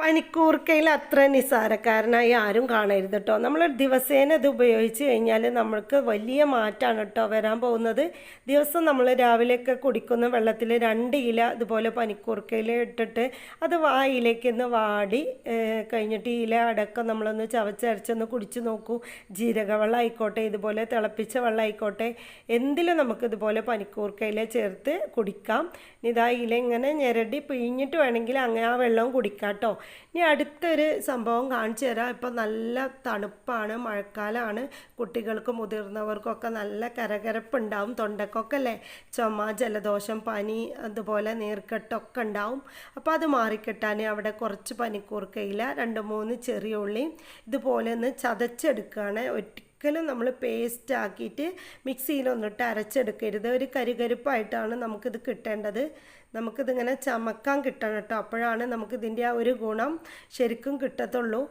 പനിക്കൂർക്കയിൽ അത്ര നിസ്സാരക്കാരനായി ആരും കാണരുത് കേട്ടോ നമ്മൾ ദിവസേന ഇത് ഉപയോഗിച്ച് കഴിഞ്ഞാൽ നമ്മൾക്ക് വലിയ മാറ്റമാണ് കേട്ടോ വരാൻ പോകുന്നത്. ദിവസം നമ്മൾ രാവിലെയൊക്കെ കുടിക്കുന്ന വെള്ളത്തിൽ രണ്ട് ഇല ഇതുപോലെ പനിക്കൂർക്കയിൽ ഇട്ടിട്ട് അത് വായിലേക്ക് ഒന്ന് വാടി കഴിഞ്ഞിട്ട് ഇല അടക്കം നമ്മളൊന്ന് ചവച്ചരച്ചൊന്ന് കുടിച്ച് നോക്കൂ. ജീരക വെള്ളം ആയിക്കോട്ടെ ഇതുപോലെ തിളപ്പിച്ച വെള്ളം ആയിക്കോട്ടെ എന്തിലും നമുക്ക് ഇതുപോലെ പനിക്കൂർക്കയിൽ ചേർത്ത് കുടിക്കാം. ഇതാ ഇല ഇങ്ങനെ ഞെരടി പിഴിഞ്ഞിട്ട് വേണമെങ്കിൽ അങ്ങനെ ആ വെള്ളവും കുടിക്കാം കേട്ടോ ഇനി അടുത്തൊരു സംഭവം കാണിച്ചു തരാം. ഇപ്പം നല്ല തണുപ്പാണ് മഴക്കാലമാണ്. കുട്ടികൾക്കും മുതിർന്നവർക്കൊക്കെ നല്ല കരകരപ്പുണ്ടാവും. തൊണ്ടക്കൊക്കെ അല്ലേ? ചുമ ജലദോഷം പനി അതുപോലെ നീർക്കെട്ടൊക്കെ ഉണ്ടാവും. അപ്പോൾ അത് മാറിക്കിട്ടാൻ അവിടെ കുറച്ച് പനിക്കൂർക്കയില രണ്ട് മൂന്ന് ചെറിയ ഉള്ളിയും ഇതുപോലെ ഒന്ന് ചതച്ചെടുക്കുകയാണ്. ഒരിക്കലും നമ്മൾ പേസ്റ്റ് ആക്കിയിട്ട് മിക്സിയിലൊന്നിട്ട് അരച്ചെടുക്കരുത്. ഒരു കരുകരുപ്പായിട്ടാണ് നമുക്കിത് കിട്ടേണ്ടത്. നമുക്കിതിങ്ങനെ ചമക്കാൻ കിട്ടണം കേട്ടോ. അപ്പോഴാണ് നമുക്കിതിന്റെ ആ ഒരു ഗുണം ശരിക്കും കിട്ടത്തുള്ളൂ.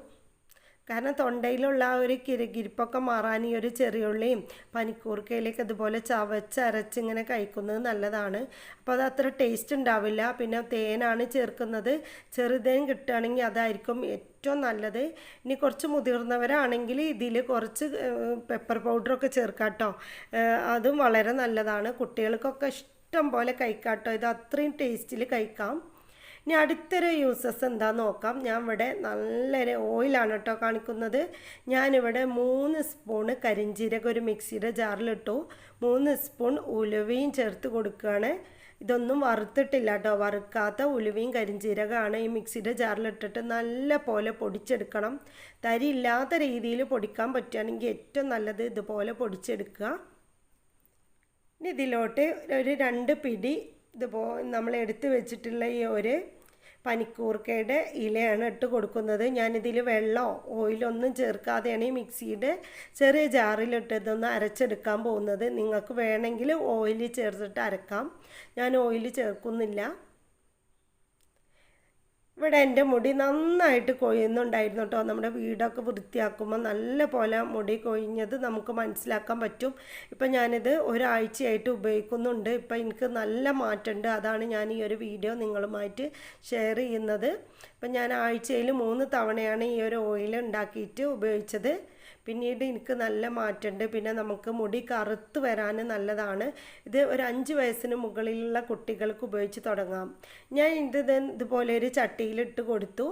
കാരണം തൊണ്ടയിലുള്ള ആ ഒരു കിരികിരിപ്പൊക്കെ മാറാൻ ഈ ഒരു ചെറിയുള്ളിയും പനിക്കൂർക്കയിലേക്ക് അതുപോലെ ചവച്ചരച്ച് ഇങ്ങനെ കഴിക്കുന്നത് നല്ലതാണ്. അപ്പോൾ അത് അത്ര ടേസ്റ്റ് ഉണ്ടാവില്ല. പിന്നെ തേനാണ് ചേർക്കുന്നത്. ചെറുതേൻ കിട്ടുകയാണെങ്കിൽ അതായിരിക്കും ഏറ്റവും നല്ലത്. ഇനി കുറച്ച് മുതിർന്നവരാണെങ്കിൽ ഇതിൽ കുറച്ച് പെപ്പർ പൗഡറൊക്കെ ചേർക്കാം കേട്ടോ. അതും വളരെ നല്ലതാണ്. കുട്ടികൾക്കൊക്കെ ഇഷ്ടം പോലെ കഴിക്കാം കേട്ടോ ഇത് അത്രയും ടേസ്റ്റിൽ കഴിക്കാം. ഇനി അടുത്തൊരു യൂസസ് എന്താന്ന് നോക്കാം. ഞാൻ ഇവിടെ നല്ലൊരു ഓയിലാണ് കേട്ടോ കാണിക്കുന്നത്. ഞാനിവിടെ മൂന്ന് സ്പൂണ് കരിഞ്ജീരകം ഒരു മിക്സിയുടെ ജാറിലിട്ടു മൂന്ന് സ്പൂൺ ഉലുവയും ചേർത്ത് കൊടുക്കുകയാണ് ഇതൊന്നും വറുത്തിട്ടില്ല കേട്ടോ വറുക്കാത്ത ഉലുവയും കരിഞ്ചീരകമാണ് ഈ മിക്സിയുടെ ജാറിലിട്ടിട്ട് നല്ല പോലെ പൊടിച്ചെടുക്കണം. തരി ഇല്ലാത്ത രീതിയിൽ പൊടിക്കാൻ പറ്റുകയാണെങ്കിൽ ഏറ്റവും നല്ലത് ഇതുപോലെ പൊടിച്ചെടുക്കുക. ഇനി ഇതിലോട്ട് ഒരു രണ്ട് പിടി ഇതുപോ നമ്മൾ എടുത്ത് വെച്ചിട്ടുള്ള ഈ ഒരു പനിക്കൂർക്കയുടെ ഇലയാണ് ഇട്ട് കൊടുക്കുന്നത്. ഞാനിതിൽ വെള്ളമോ ഓയിലൊന്നും ചേർക്കാതെയാണ് ഈ മിക്സിയുടെ ചെറിയ ജാറിലിട്ട് ഇതൊന്ന് അരച്ചെടുക്കാൻ പോകുന്നത്. നിങ്ങൾക്ക് വേണമെങ്കിൽ ഓയിൽ ചേർത്തിട്ട് അരക്കാം. ഞാൻ ഓയിൽ ചേർക്കുന്നില്ല. ഇവിടെ എന്റെ മുടി നന്നായിട്ട് കൊയ്യുന്നുണ്ടായിരുന്നു കേട്ടോ. നമ്മുടെ വീടൊക്കെ വൃത്തിയാക്കുമ്പോൾ നല്ല പോലെ മുടി കൊഴിഞ്ഞത് നമുക്ക് മനസ്സിലാക്കാൻ പറ്റും. ഇപ്പം ഞാനിത് ഒരാഴ്ചയായിട്ട് ഉപയോഗിക്കുന്നുണ്ട്. ഇപ്പം എനിക്ക് നല്ല മാറ്റമുണ്ട്. അതാണ് ഞാൻ ഈ ഒരു വീഡിയോ നിങ്ങളുമായിട്ട് ഷെയർ ചെയ്യുന്നത്. ഇപ്പം ഞാൻ ആഴ്ചയിൽ മൂന്ന് തവണയാണ് ഈ ഒരു ഓയിൽ ഉണ്ടാക്കിയിട്ട് ഉപയോഗിച്ചത്. പിന്നീട് എനിക്ക് നല്ല മാറ്റമുണ്ട്. പിന്നെ നമുക്ക് മുടി കറുത്ത് വരാൻ നല്ലതാണ്. ഇത് ഒരു അഞ്ച് വയസ്സിന് മുകളിലുള്ള കുട്ടികൾക്ക് ഉപയോഗിച്ച് തുടങ്ങാം. ഞാൻ ഇത് ഇത് ഇതുപോലെ ഒരു ചട്ടിയിലിട്ട് കൊടുത്തു.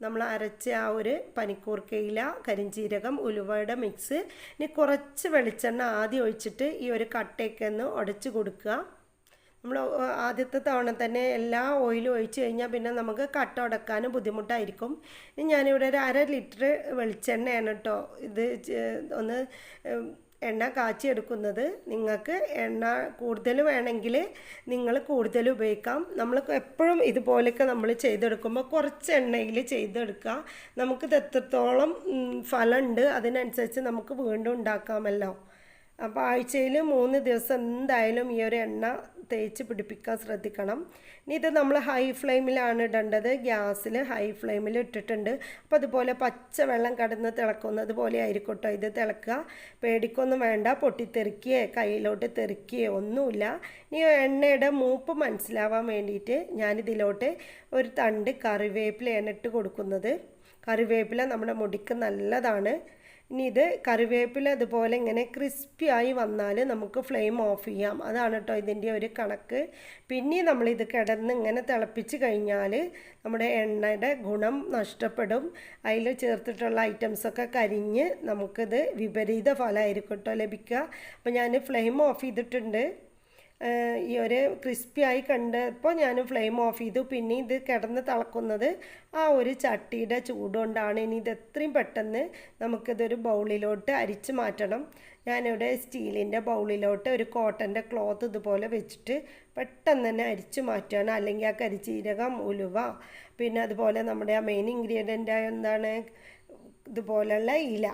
നമ്മൾ അരച്ച ആ ഒരു പനിക്കൂർക്കയില കരിഞ്ചീരകം ഉലുവയുടെ മിക്സ് ഇനി കുറച്ച് വെളിച്ചെണ്ണ ആദ്യം ഒഴിച്ചിട്ട് ഈ ഒരു കട്ടയൊക്കെ ഉടച്ചു ഉടച്ച് കൊടുക്കുക. നമ്മൾ ആദ്യത്തെ തവണ തന്നെ എല്ലാ ഓയിലും ഒഴിച്ച് കഴിഞ്ഞാൽ പിന്നെ നമുക്ക് കട്ട ഉടക്കാനും ബുദ്ധിമുട്ടായിരിക്കും. ഇനി ഞാനിവിടെ ഒരു അര ലിറ്റർ വെളിച്ചെണ്ണയാണ് കേട്ടോ ഇത് ഒന്ന് എണ്ണ കാച്ചിയെടുക്കുന്നത്. നിങ്ങൾക്ക് എണ്ണ കൂടുതൽ വേണമെങ്കിൽ നിങ്ങൾ കൂടുതൽ ഉപയോഗിക്കാം. നമ്മൾ എപ്പോഴും ഇതുപോലെയൊക്കെ നമ്മൾ ചെയ്തെടുക്കുമ്പോൾ കുറച്ച് എണ്ണയിൽ ചെയ്തെടുക്കുക. നമുക്കിത് എത്രത്തോളം ഫലമുണ്ട് അതിനനുസരിച്ച് നമുക്ക് വീണ്ടും ഉണ്ടാക്കാമല്ലോ. അപ്പോൾ ആഴ്ചയിൽ മൂന്ന് ദിവസം എന്തായാലും ഈ ഒരു എണ്ണ തേച്ച് പിടിപ്പിക്കാൻ ശ്രദ്ധിക്കണം. ഇനി ഇത് നമ്മൾ ഹൈ ഫ്ലെയിമിലാണ് ഇടേണ്ടത്. ഗ്യാസിൽ ഹൈ ഫ്ലെയിമിൽ ഇട്ടിട്ടുണ്ട്. അപ്പോൾ അതുപോലെ പച്ച വെള്ളം കടന്ന് തിളക്കുന്നത് പോലെ ആയിരിക്കട്ടോ ഇത് തിളക്കുക. പേടിക്കൊന്നും വേണ്ട. പൊട്ടിത്തെറിക്കുകയോ കയ്യിലോട്ട് തെറിക്കുകയോ ഒന്നുമില്ല. ഇനി എണ്ണയുടെ മൂപ്പ് മനസ്സിലാവാൻ വേണ്ടിയിട്ട് ഞാനിതിലോട്ട് ഒരു തണ്ട് കറിവേപ്പിലയാണ് കൊടുക്കുന്നത്. കറിവേപ്പില നമ്മുടെ മുടിക്ക് നല്ലതാണ്. ഇനി ഇത് കറിവേപ്പില ഇതുപോലെ ഇങ്ങനെ ക്രിസ്പി ആയി വന്നാൽ നമുക്ക് ഫ്ലെയിം ഓഫ് ചെയ്യാം. അതാണ് കേട്ടോ ഇതിന്റെ ഒരു കണക്ക്. പിന്നെ നമ്മളിത് കിടന്ന് ഇങ്ങനെ തിളപ്പിച്ച് കഴിഞ്ഞാൽ നമ്മുടെ എണ്ണയുടെ ഗുണം നഷ്ടപ്പെടും. അതിൽ ചേർത്തിട്ടുള്ള ഐറ്റംസൊക്കെ കരിഞ്ഞ് നമുക്കിത് വിപരീത ഫലമായിരിക്കും കേട്ടോ ലഭിക്കുക. അപ്പോൾ ഞാൻ ഫ്ലെയിം ഓഫ് ചെയ്തിട്ടുണ്ട്. ഈ ഒരു ക്രിസ്പി ആയി കണ്ടപ്പോൾ ഞാൻ ഫ്ലെയിം ഓഫ് ചെയ്തു. പിന്നെ ഇത് കിടന്ന് തിളക്കുന്നത് ആ ഒരു ചട്ടിയുടെ ചൂടുകൊണ്ടാണ്. ഇനി ഇത് എത്രയും പെട്ടെന്ന് നമുക്കിതൊരു ബൗളിലോട്ട് അരിച്ച് മാറ്റണം. ഞാനിവിടെ സ്റ്റീലിന്റെ ബൗളിലോട്ട് ഒരു കോട്ടന്റെ ക്ലോത്ത് ഇതുപോലെ വെച്ചിട്ട് പെട്ടെന്ന് തന്നെ അരിച്ച് മാറ്റുകയാണ്. അല്ലെങ്കിൽ ആ കരിച്ചീരകം ഉലുവ പിന്നെ അതുപോലെ നമ്മുടെ ആ മെയിൻ ഇൻഗ്രീഡിയന്റ് എന്താണ്? ഇതുപോലെയുള്ള ഇല.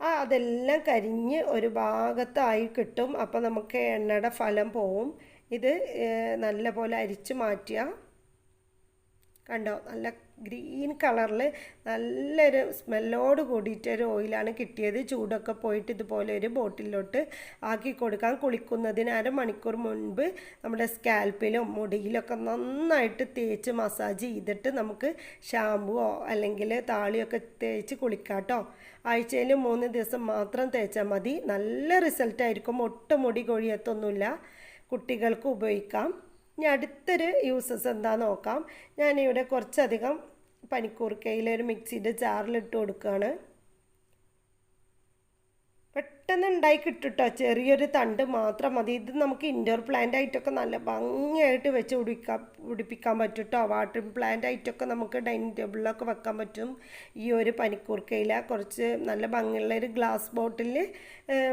ആ അതെല്ലാം കരിഞ്ഞ് ഒരു ഭാഗത്തായി കിട്ടും. അപ്പോൾ നമുക്ക് എണ്ണയുടെ ഫലം പോവും. ഇത് നല്ലപോലെ നല്ല പോലെ അരിച്ച് മാറ്റുക. കണ്ടോ? നല്ല ഗ്രീൻ കളറിൽ നല്ലൊരു സ്മെല്ലോട് കൂടിയിട്ടൊരു ഓയിലാണ് കിട്ടിയത്. ചൂടൊക്കെ പോയിട്ട് ഇതുപോലെ ഒരു ബോട്ടിലോട്ട് ആക്കി കൊടുക്കാൻ കുളിക്കുന്നതിന് അരമണിക്കൂർ മുൻപ് നമ്മുടെ സ്കാൽപ്പിലും മുടിയിലൊക്കെ നന്നായിട്ട് തേച്ച് മസാജ് ചെയ്തിട്ട് നമുക്ക് ഷാമ്പുവോ അല്ലെങ്കിൽ താളിയൊക്കെ തേച്ച് കുളിക്കാട്ടോ. ആഴ്ചയിൽ മൂന്ന് ദിവസം മാത്രം തേച്ചാൽ മതി. നല്ല റിസൾട്ടായിരിക്കും. ഒട്ടും മുടി കൊഴിയത്തൊന്നുമില്ല. കുട്ടികൾക്ക് ഉപയോഗിക്കാം. ഇനി അടുത്തൊരു യൂസസ് എന്താ നോക്കാം. ഞാനിവിടെ കുറച്ചധികം പനിക്കൂർക്കയിൽ ഒരു മിക്സിയുടെ ജാറിലിട്ട് കൊടുക്കുകയാണ്. പെട്ടെന്ന് ഉണ്ടായി കിട്ടുട്ടോ. ചെറിയൊരു തണ്ട് മാത്രം മതി. ഇത് നമുക്ക് ഇൻഡോർ പ്ലാന്റ് ആയിട്ടൊക്കെ നല്ല ഭംഗിയായിട്ട് വെച്ച് പിടിക്കാൻ പിടിപ്പിക്കാൻ പറ്റും കേട്ടോ വാട്ടർ പ്ലാന്റ് ആയിട്ടൊക്കെ നമുക്ക് ഡൈനിങ് ടേബിളിലൊക്കെ വെക്കാൻ പറ്റും. ഈ ഒരു പനിക്കൂർക്കയില കുറച്ച് നല്ല ഭംഗിയുള്ള ഒരു ഗ്ലാസ് ബോട്ടിൽ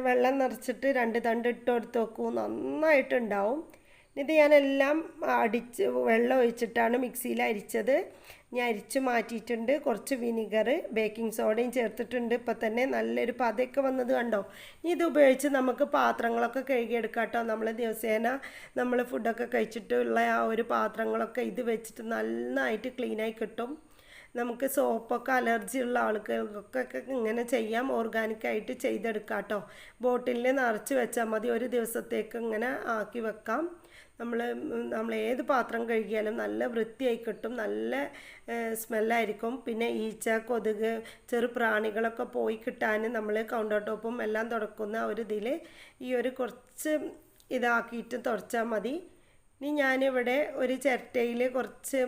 വെള്ളം നിറച്ചിട്ട് രണ്ട് തണ്ട് ഇട്ട് കൊടുത്ത് വെക്കും. നന്നായിട്ടുണ്ടാവും ഇത് ഞാനെല്ലാം അടിച്ച് വെള്ളം ഒഴിച്ചിട്ടാണ് മിക്സിയിൽ അരിച്ചത്. ഞാൻ അരിച്ച് മാറ്റിയിട്ടുണ്ട്. കുറച്ച് വിനിഗർ ബേക്കിംഗ് സോഡയും ചേർത്തിട്ടുണ്ട്. ഇപ്പം തന്നെ നല്ലൊരു പതയൊക്കെ വന്നത് കണ്ടോ? ഇനി ഇത് ഉപയോഗിച്ച് നമുക്ക് പാത്രങ്ങളൊക്കെ കഴുകിയെടുക്കാം കേട്ടോ നമ്മൾ ദിവസേന നമ്മൾ ഫുഡൊക്കെ കഴിച്ചിട്ടുള്ള ആ ഒരു പാത്രങ്ങളൊക്കെ ഇത് വെച്ചിട്ട് നന്നായിട്ട് ക്ലീനായി കിട്ടും. നമുക്ക് സോപ്പൊക്കെ അലർജി ഉള്ള ആൾക്കൊക്കെ ഇങ്ങനെ ചെയ്യാം. ഓർഗാനിക്കായിട്ട് ചെയ്തെടുക്കാം കേട്ടോ ബോട്ടിലിൽ നിറച്ച് വെച്ചാൽ മതി. ഒരു ദിവസത്തേക്ക് ഇങ്ങനെ ആക്കി വെക്കാം. നമ്മൾ നമ്മൾ ഏത് പാത്രം കഴുകിയാലും നല്ല വൃത്തിയായി കിട്ടും നല്ല സ്മെല്ലായിരിക്കും. പിന്നെ ഈച്ച കൊതുക് ചെറു പ്രാണികളൊക്കെ പോയി കിട്ടാൻ നമ്മൾ കൗണ്ടർ ടോപ്പും എല്ലാം തുടക്കുന്ന ഒരു ഇതിൽ ഈ ഒരു കുറച്ച് ഇതാക്കിയിട്ട് തുടച്ചാൽ മതി. ഇനി ഞാനിവിടെ ഒരു ചിരട്ടയിൽ കുറച്ച്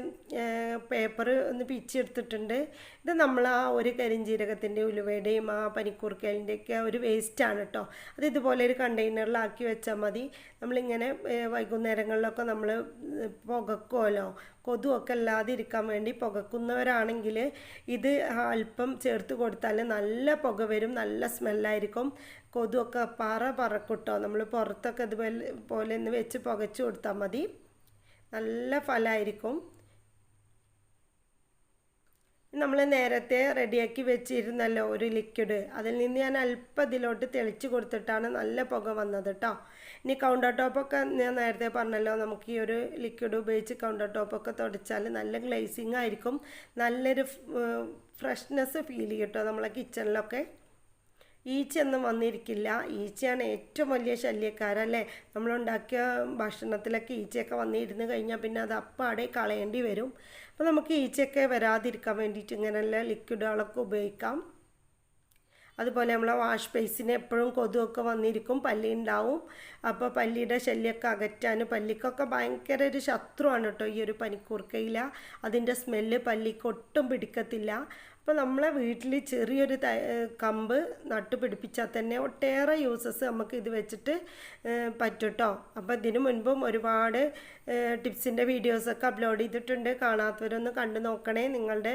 പേപ്പർ ഒന്ന് പിച്ചെടുത്തിട്ടുണ്ട് ഇത് നമ്മൾ ആ ഒരു കരിഞ്ചീരകത്തിന്റെ ഉലുവയുടെയും ആ പനിക്കൂർക്കലിന്റെയൊക്കെ ഒരു വേസ്റ്റാണ് കേട്ടോ അത് ഇതുപോലെ ഒരു കണ്ടെയ്നറിലാക്കി വെച്ചാൽ മതി. നമ്മളിങ്ങനെ വൈകുന്നേരങ്ങളിലൊക്കെ നമ്മൾ പുകക്കുമല്ലോ കൊതുവൊക്കെ അല്ലാതെ ഇരിക്കാൻ വേണ്ടി പുകക്കുന്നവരാണെങ്കിൽ ഇത് അല്പം ചേർത്ത് കൊടുത്താൽ നല്ല പുക വരും നല്ല സ്മെല്ലായിരിക്കും. കൊതുവൊക്കെ പറ പറക്കൂട്ടോ. നമ്മൾ പുറത്തൊക്കെ ഇതുപോലെ പോലെ ഒന്ന് വെച്ച് പുകച്ചു കൊടുത്താൽ മതി. നല്ല ഫലമായിരിക്കും നമ്മൾ നേരത്തെ റെഡിയാക്കി വെച്ചിരുന്നല്ലോ ഒരു ലിക്വിഡ് അതിൽ നിന്ന് ഞാൻ അല്പം ഇതിലോട്ട് തെളിച്ച് കൊടുത്തിട്ടാണ് നല്ല പുക വന്നത് കേട്ടോ ഇനി കൗണ്ടർ ടോപ്പൊക്കെ ഞാൻ നേരത്തെ പറഞ്ഞല്ലോ നമുക്ക് ഈ ഒരു ലിക്വിഡ് ഉപയോഗിച്ച് കൗണ്ടർ ടോപ്പൊക്കെ തുടച്ചാൽ നല്ല ഗ്ലേസിങ് ആയിരിക്കും. നല്ലൊരു ഫ്രഷ്നെസ് ഫീൽ ചെയ്യും കേട്ടോ നമ്മളെ കിച്ചണിലൊക്കെ ഈച്ചയൊന്നും വന്നിരിക്കില്ല. ഈച്ചയാണ് ഏറ്റവും വലിയ ശല്യക്കാരല്ലേ നമ്മളുണ്ടാക്കിയ ഭക്ഷണത്തിലൊക്കെ ഈച്ചയൊക്കെ വന്നിരുന്ന് കഴിഞ്ഞാൽ പിന്നെ അത് അപ്പാടെ കളയേണ്ടി വരും. അപ്പോൾ നമുക്ക് ഈച്ചയൊക്കെ വരാതിരിക്കാൻ വേണ്ടിയിട്ട് ഇങ്ങനെയുള്ള ലിക്വിഡുകളൊക്കെ ഉപയോഗിക്കാം. അതുപോലെ നമ്മളെ വാഷ് ബേസിന് എപ്പോഴും കൊതുവൊക്കെ വന്നിരിക്കും പല്ലി ഉണ്ടാവും. അപ്പോൾ പല്ലിയുടെ ശല്യമൊക്കെ അകറ്റാൻ പല്ലിക്കൊക്കെ ഭയങ്കര ഒരു ശത്രുവാണ് കേട്ടോ ഈ ഒരു പനിക്കൂർക്കയില. അതിന്റെ സ്മെല്ല് പല്ലിക്ക് ഒട്ടും പിടിക്കത്തില്ല. അപ്പോൾ നമ്മളെ വീട്ടിൽ ചെറിയൊരു കമ്പ് നട്ടു പിടിപ്പിച്ചാൽ തന്നെ ഒട്ടേറെ യൂസസ് നമുക്ക് ഇത് വെച്ചിട്ട് പറ്റുട്ടോ അപ്പോൾ ഇതിനു മുൻപും ഒരുപാട് ടിപ്സിന്റെ വീഡിയോസൊക്കെ അപ്ലോഡ് ചെയ്തിട്ടുണ്ട്. കാണാത്തവരൊന്ന് കണ്ടു നോക്കണേ. നിങ്ങളുടെ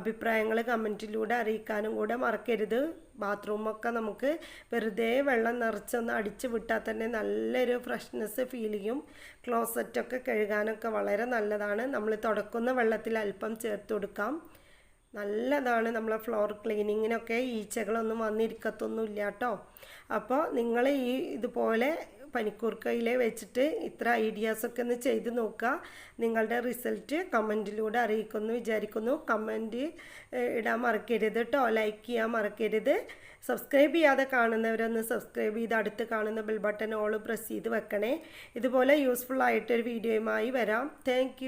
അഭിപ്രായങ്ങൾ കമന്റിലൂടെ അറിയിക്കാനും കൂടെ മറക്കരുത്. ബാത്റൂമൊക്കെ നമുക്ക് വെറുതെ വെള്ളം നിറച്ചൊന്ന് അടിച്ച് വിട്ടാൽ തന്നെ നല്ലൊരു ഫ്രഷ്നെസ് ഫീൽ ചെയ്യും. ക്ലോസറ്റൊക്കെ കഴുകാനൊക്കെ വളരെ നല്ലതാണ്. നമ്മൾ തുടക്കുന്ന വെള്ളത്തിൽ അല്പം ചേർത്ത് കൊടുക്കാം. നല്ലതാണ് നമ്മളെ ഫ്ലോർ ക്ലീനിങ്ങിനൊക്കെ ഈച്ചകളൊന്നും വന്നിരിക്കത്തൊന്നുമില്ല കേട്ടോ അപ്പോൾ നിങ്ങൾ ഈ ഇതുപോലെ പനിക്കൂർക്കയിൽ വെച്ചിട്ട് ഇത്ര ഐഡിയാസൊക്കെ ഒന്ന് ചെയ്ത് നോക്കുക. നിങ്ങളുടെ റിസൾട്ട് കമന്റിലൂടെ അറിയിക്കുമെന്ന് വിചാരിക്കുന്നു. കമന്റ് ഇടാൻ മറക്കരുത് കേട്ടോ ലൈക്ക് ചെയ്യാൻ മറക്കരുത്. സബ്സ്ക്രൈബ് ചെയ്യാതെ കാണുന്നവരൊന്ന് സബ്സ്ക്രൈബ് ചെയ്ത് അടുത്ത് കാണുന്ന ബെൽ ബട്ടൺ ഓൾ പ്രസ് ചെയ്ത് വെക്കണേ. ഇതുപോലെ യൂസ്ഫുൾ ആയിട്ടൊരു വീഡിയോയുമായി വരാം. താങ്ക്